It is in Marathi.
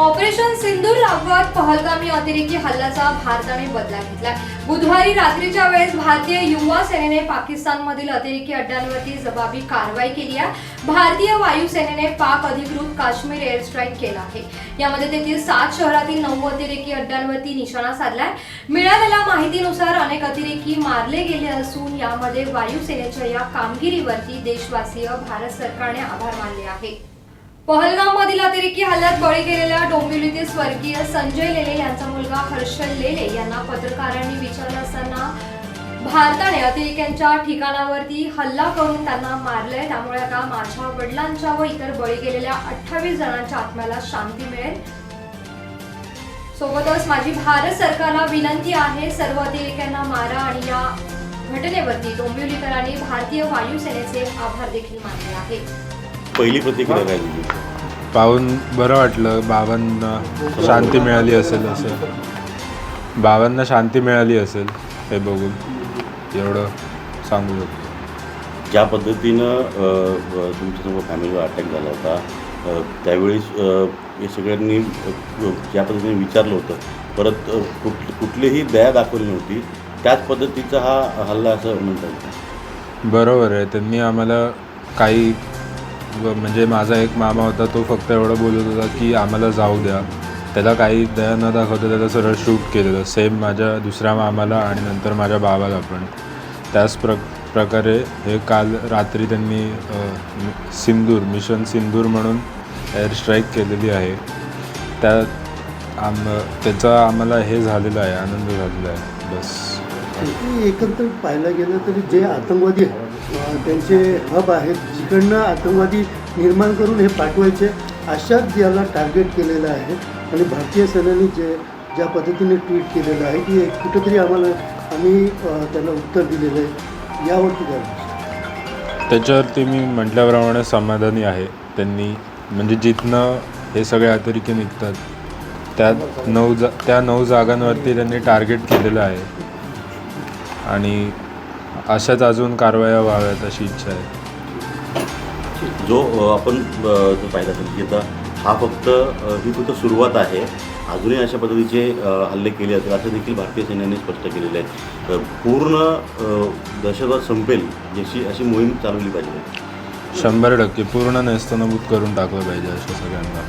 ऑपरेशन सिंदूर राबवत पहलगामी अतिरेकी हल्ल्याचा भारताने बदला घेतला बुधवारी रात्रीच्या वेळेस भारतीय युवा सेनेने पाकिस्तानमधील अतिरेकी अड्ड्यांवरती जबाबी कारवाई केली आहे. भारतीय वायुसेनेने पाक अधिकृत काश्मीर एअर स्ट्राईक केला आहे. यामध्ये तेथील सात शहरातील नऊ अतिरेकी अड्ड्यांवरती निशाणा साधलाय. मिळालेल्या माहितीनुसार अनेक अतिरेकी मारले गेले असून यामध्ये वायुसेनेच्या या कामगिरीवरती देशवासीय भारत सरकारने आभार मानले आहे पहलगाम मधील अतिरेकी हल्ल्यात बळी गेलेल्या डोंबिवलीतील स्वर्गीय संजय लेले यांचा मुलगा हर्षल लेले यांना पत्रकारांनी विचारलं असताना भारताने अतिरेक्यांच्या ठिकाणावरती हल्ला करून त्यांना मारलंय. त्यामुळे आता माझ्या वडिलांच्या व इतर बळी गेलेल्या अठ्ठावीस जणांच्या आत्म्याला शांती मिळेल. सोबतच माझी भारत सरकारला विनंती आहे सर्व अतिरेक्यांना मारा आणि या घटनेवरती डोंबिवलीकरांनी भारतीय वायुसेनेचे आभार देखील मानले आहेत. पहिली प्रतिक्रिया काय दिली? पाहून बरं वाटलं बाबांना शांती मिळाली असेल असं. बाबांना शांती मिळाली असेल हे बघून एवढं सांगू शकतो. ज्या पद्धतीनं तुमच्यासमोर फॅमिलीवर अटॅक झाला होता त्यावेळेस अ, हे सगळ्यांनी ज्या पद्धतीने विचारलं होतं परत कुठ कुठलीही दया दाखवली नव्हती त्याच पद्धतीचा हा हल्ला असं म्हणता येईल बरोबर आहे. त्यांनी आम्हाला काही म्हणजे माझा एक मामा होता तो फक्त एवढं बोलत होता की आम्हाला जाऊ द्या. त्याला काही दया न दाखवता त्याला सरळ शूट केलेलं. सेम माझ्या दुसऱ्या मामाला आणि नंतर माझ्या बाबाला पण. त्याच प्र प्रकारे हे काल रात्री त्यांनी सिंदूर मिशन सिंदूर म्हणून एअर स्ट्राईक केलेली आहे. त्या आम त्याचा आम्हाला हे झालेलं आहे आनंद झालेला आहे. बस. एकंदरीत पाहायला गेलं तरी जे आतंकवादी त्यांचे हब आहेत. जिकडनं आतंकवादी निर्माण करून हे पाठवायचे अशाच याला टार्गेट केलेलं आहे आणि भारतीय सेनेने जे ज्या पद्धतीने ट्विट केलेलं आहे की एक कुठंतरी आम्हाला आम्ही त्याला उत्तर दिलेलं आहे. यावरती काय त्याच्यावरती मी म्हटल्याप्रमाणे समाधानी आहे. त्यांनी म्हणजे जिथनं हे सगळे अतिरेकी निघतात त्या नऊ जा त्या नऊ जागांवरती त्यांनी टार्गेट केलेलं आहे. आणि अशाच अजून कारवाया व्हाव्यात अशी इच्छा आहे. जो आपण जो पाहिला असेल की आता हा फक्त ही फक्त सुरुवात आहे. अजूनही अशा पद्धतीचे हल्ले केले जातील असं देखील भारतीय सैन्याने स्पष्ट केलेलं आहे पूर्ण दहशतवाद संपेल याची अशी मोहीम चालवली पाहिजे. शंभर टक्के पूर्ण नेस्तनाबूत करून टाकलं पाहिजे अशा सगळ्यांना.